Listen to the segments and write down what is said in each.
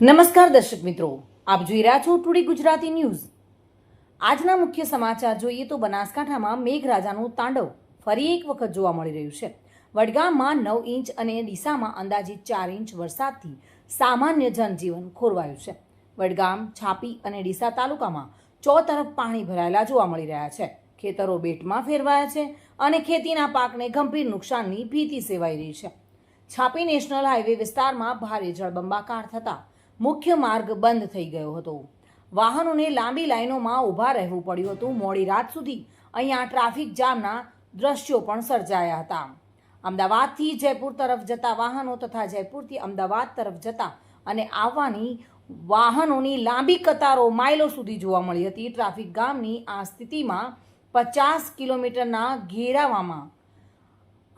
નમસ્કાર દર્શક મિત્રો, આપ જોઈ રહ્યા છો ટુડે ગુજરાતી ન્યૂઝ. આજના મુખ્ય સમાચાર જોઈએ તો બનાસકાંઠામાં મેઘરાજાનું તાંડવ ફરી એક વખત જોવા મળી રહ્યું છે. વડગામમાં નવ ઇંચ અને ડીસામાં અંદાજિત ચાર ઇંચ વરસાદથી સામાન્ય જનજીવન ખોરવાયું છે. વડગામ, છાપી અને ડીસા તાલુકામાં ચોતરફ પાણી ભરાયેલા જોવા મળી રહ્યા છે. ખેતરો બેટમાં ફેરવાયા છે અને ખેતીના પાકને ગંભીર નુકસાનની ભીતિ સેવાઈ રહી છે. છાપી નેશનલ હાઈવે વિસ્તારમાં ભારે જળબંબાકાર થતા મુખ્ય માર્ગ બંધ થઈ ગયો હતો. વાહનોને લાંબી લાઈનોમાં ઊભા રહેવું પડ્યું હતું. મોડી રાત સુધી અહીંયા ટ્રાફિક જામના દ્રશ્યો પણ સર્જાયા હતા. અમદાવાદથી જયપુર તરફ જતા વાહનો તથા જયપુરથી અમદાવાદ તરફ જતા અને આવવાની વાહનોની લાંબી કતારો માઇલો સુધી જોવા મળી હતી. ટ્રાફિક ગામની આ સ્થિતિમાં પચાસ કિલોમીટરના ઘેરાવામાં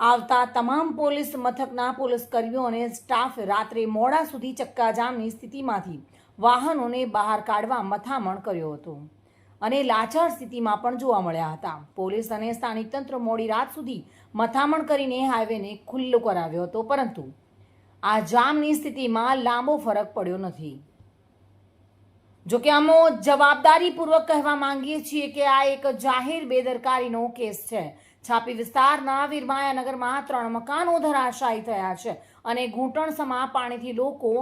આવતા તમામ પોલીસ મથકના પોલીસ કર્મીઓ અને સ્ટાફ રાત્રે મોડા સુધી ચક્કાજામની સ્થિતિમાંથી વાહનોને બહાર કાઢવા મથામણ કર્યો હતો અને લાચાર સ્થિતિમાં પણ જોવા મળ્યા હતા. પોલીસ અને સ્થાનિક તંત્ર મોડી રાત સુધી મથામણ કરીને હાઈવેને ખુલ્લો કરાવ્યો હતો, પરંતુ આ જામની સ્થિતિમાં લાંબો ફરક પડ્યો નથી. જોકે અમો જવાબદારીપૂર્વક કહેવા માંગીએ છીએ કે આ એક જાહેર બેદરકારીનો કેસ છે. છાપી વિસ્તારના વીરમાયાનગરમાં ત્રણ મકાનો ધરાશાયી થયા છે અને ઘૂંટણસમા પાણીથી લોકો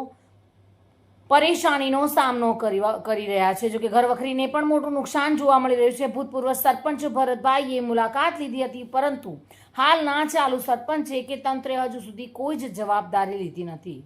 પરેશાનીનો સામનો કરી કરી રહ્યા છે. જોકે ઘરવખરીને પણ મોટું નુકસાન જોવા મળી રહ્યું છે. ભૂતપૂર્વ સરપંચ ભરતભાઈએ મુલાકાત લીધી હતી, પરંતુ હાલના ચાલુ સરપંચે કે તંત્રે હજુ સુધી કોઈ જ જવાબદારી લીધી નથી.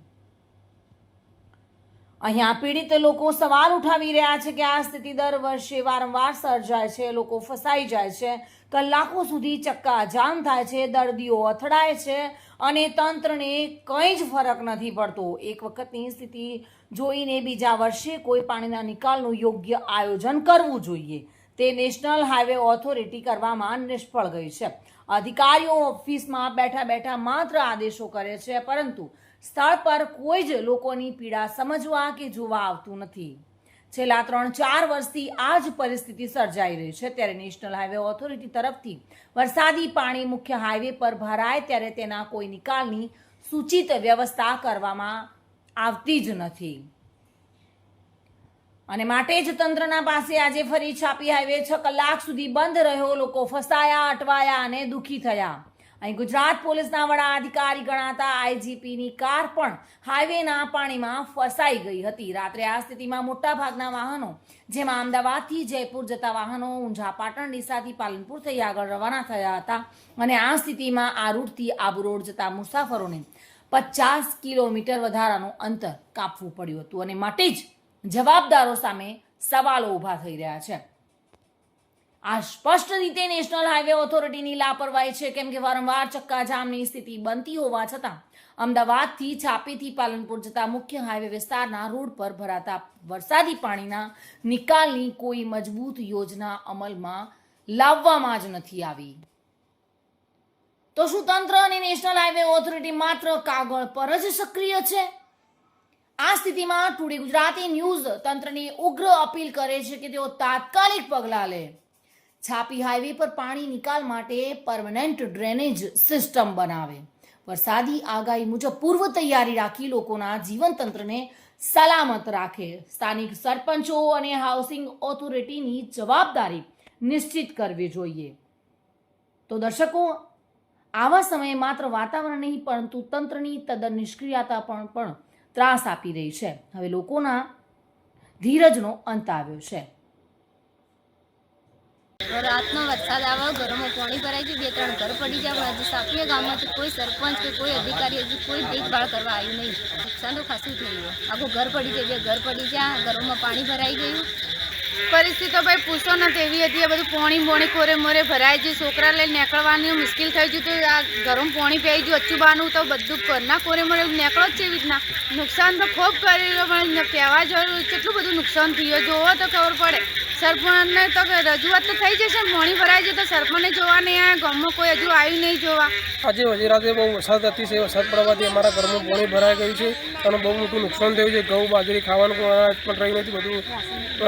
અહીંયા પીડિત લોકો સવાલ ઉઠાવી રહ્યા છે કે આ સ્થિતિ દર વર્ષે વારંવાર સર્જાય છે, લોકો ફસાઈ જાય છે, કલાકો સુધી ચક્કા જામ થાય છે, દર્દીઓ અથડાય છે અને તંત્રને કંઈ જ ફરક નથી પડતો. એક વખતની સ્થિતિ જોઈને બીજા વર્ષે કોઈ પાણીના નિકાલનું યોગ્ય આયોજન કરવું જોઈએ. તે નેશનલ હાઈવે ઓથોરિટી કરવામાં નિષ્ફળ ગઈ છે. અધિકારીઓ ઓફિસમાં બેઠા બેઠા માત્ર આદેશો કરે છે, પરંતુ સ્થળ પર કોઈ જ લોકોની પીડા સમજવા કે જોવા આવતું નથી. છેલ્લા ત્રણ ચાર વર્ષથી આ જ પરિસ્થિતિ સર્જાઈ રહી છે. ત્યારે નેશનલ હાઈવે ઓથોરિટી તરફથી વરસાદી પાણી મુખ્ય હાઈવે પર ભરાય ત્યારે તેના કોઈ નિકાલની સૂચિત વ્યવસ્થા કરવામાં આવતી જ નથી. અને માટે જ તંત્રના પાસે આજે ફરી છાપી હાઈવે છ કલાક સુધી બંધ રહ્યો. લોકો ફસાયા, અટવાયા અને દુઃખી થયા. અહીં ગુજરાત પોલીસના વડા અધિકારી ગણાતા આઈજીપીની કાર પણ હાઈવેના પાણીમાં ફસાઈ ગઈ હતી. રાત્રે આ સ્થિતિમાં મોટાભાગના વાહનો, જેમાં અમદાવાદથી જયપુર જતા વાહનો ઊંઝા પાટણ, ડીસાથી પાલનપુર થઈ આગળ રવાના થયા હતા અને આ સ્થિતિમાં આ રૂટથી આબુ રોડ જતા મુસાફરોને પચાસ કિલોમીટર વધારાનું અંતર કાપવું પડ્યું હતું અને માટે જ જવાબદારો સામે સવાલો ઊભા થઈ રહ્યા છે. આ સ્પષ્ટ રીતે નેશનલ હાઈવે ઓથોરિટીની લાપરવાહી છે. કેમ કે વારંવાર ચક્કાજામની સ્થિતિ બનતી હોવા છતાં અમદાવાદથી છાપીથી પાલનપુર જતા મુખ્ય હાઈવે વિસ્તારના રોડ પર ભરાતા વરસાદી પાણીના નિકાલની કોઈ મજબૂત યોજના અમલમાં લાવવામાં જ નથી આવી. તો શું તંત્ર અને નેશનલ હાઈવે ઓથોરિટી માત્ર કાગળ પર જ સક્રિય છે? આ સ્થિતિમાં ટુડે ગુજરાતી ન્યૂઝ તંત્રની ઉગ્ર અપીલ કરે છે કે તેઓ તાત્કાલિક પગલાં લે. છાપી હાઈવે પર પાણી નિકાલ માટે પરમનન્ટ ડ્રેનેજ સિસ્ટમ બનાવે. વરસાદી આગાહી મુજબ પૂર્વ તૈયારી રાખી લોકોના જીવન તંત્રને સલામત રાખે. સ્થાનિક સરપંચો અને હાઉસિંગ ઓથોરિટીની જવાબદારી નિશ્ચિત કરવી જોઈએ. તો દર્શકો, આવા સમયે માત્ર વાતાવરણ નહીં, પરંતુ તંત્રની તદ્દન નિષ્ક્રિયતા પણ પણ ત્રાસ આપી રહી છે. હવે લોકોના ધીરજનો અંત આવ્યો છે. રાતનો વરસાદ આવ્યો ઘરોમાં પાણી ભરાય છે, બે ત્રણ ઘર પડી પણ હજી સાપીયા ગામમાંથી કોઈ સરપંચ કે કોઈ અધિકારી હજી કોઈ દેખભાળ કરવા આવ્યું નહીં. નુકસાન તો ખાસું થયું આખું ઘર પડી જાય, બે ઘર પડી જાય, ઘરોમાં પાણી ભરાઈ ગયું. પરિસ્થિતિ તો ભાઈ પૂછો ન તેવી હતી, આ બધું પોણી મોણી કોરે મોરે ભરાય છે, છોકરા લઈને નીકળવાની મુશ્કેલ થઈ ગયું તો આ ઘરમાં પોણી પી ગયું અચ્છુબાનું તો બધું ઘરના કોરે મોરે નીકળો જ છે એવી રીતના. નુકસાન તો ખૂબ કરી પણ કહેવા જરૂર કેટલું બધું નુકસાન થયું જોવો તો ખબર પડે. સરપંચને તો રજૂઆત તો થઈ જશે, મોણી ભરાય છે તો સરપંચને જોવા નહીં આવે ગામમાં કોઈ હજુ આવ્યું નહીં જોવા. આજે વજરાતે બહુ વરસાદ અતિશય વરસાદ પડવાથી અમારા ઘરમાં પાણી ભરાઈ ગયું છે અને બહુ મોટું નુકસાન થયું છે. ઘઉં, બાજરી ખાવાનું પણ રહી નથી, બધું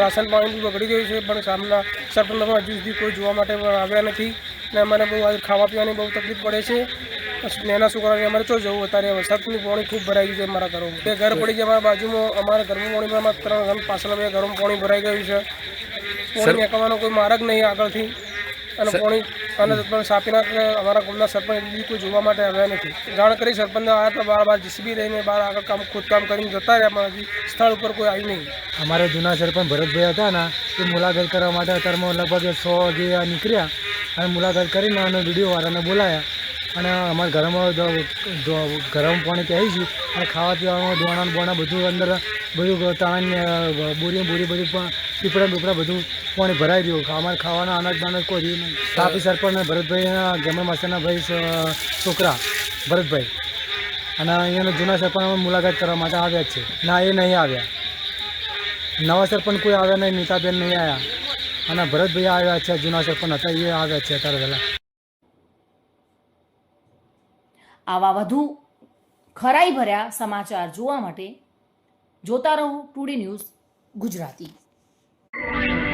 રાશન પાણી બી બગડી ગયું છે, પણ સામના સરપંચમાં હજુ સુધી કોઈ જોવા માટે પણ આવ્યા નથી ને અમારે બહુ આજે ખાવા પીવાની બહુ તકલીફ પડે છે. નાના છોકરાને અમારે ચો જવું, અત્યારે વરસાદની પાણી ખૂબ ભરાઈ ગયું છે અમારા ઘરોમાં. બે ઘર પડી છે અમારા બાજુમાં, અમારા ઘરમાં પાણી ત્રણ પાછળ બે ઘરમાં પાણી ભરાઈ ગયું છે. પાણી નીકળવાનો કોઈ માર્ગ નહીં આગળથી. અને પોણી અને પણ સાપીના અમારા ગામના સરપંચ બી કોઈ જોવા માટે આવ્યા નથી. જાણ કરી સરપંચ આવ્યા તો બાર બાર જીસીબી લઈને બહાર આગળ કામ ખોદકામ કરીને જતા રહ્યા પણ હજી સ્થળ ઉપર કોઈ આવ્યું નહીં. અમારા જૂના સરપંચ ભરતભાઈ હતા ને એ મુલાકાત કરવા માટે અત્યારમાં લગભગ સો જે નીકળ્યા. અને મુલાકાત કરીને અને વિડીયોવાળાને બોલાયા. અને અમારા ઘરમાં ગરમ પાણી ત્યાં છું અને ખાવા પીવાનું દોણા બોણા બધું અંદર બધું તાણ બોરી બોરી બધું પણ પીપળા બીપળા બધું પાણી ભરાઈ રહ્યું. અમારે ખાવાના અનાજ બાનાજ કોઈ રહ્યું નહીં. તાપી સરપંચ ભરતભાઈના ગમે માસ્ટરના ભાઈ છોકરા, ભરતભાઈ. અને અહીંયાના જૂના સરપંચ મુલાકાત કરવા માટે આવ્યા છે. ના, એ નહીં આવ્યા. નવા સરપંચ કોઈ આવ્યા નહીં, નીતાબેન નહીં આવ્યા અને ભરતભાઈ આવ્યા છે, જૂના સરપંચ હતા, એ આવ્યા છે અત્યારે પહેલાં આવા વધુ ખરાઈ ભર્યા સમાચાર જોવા માટે જોતા રહો today news Gujarati. Thank you.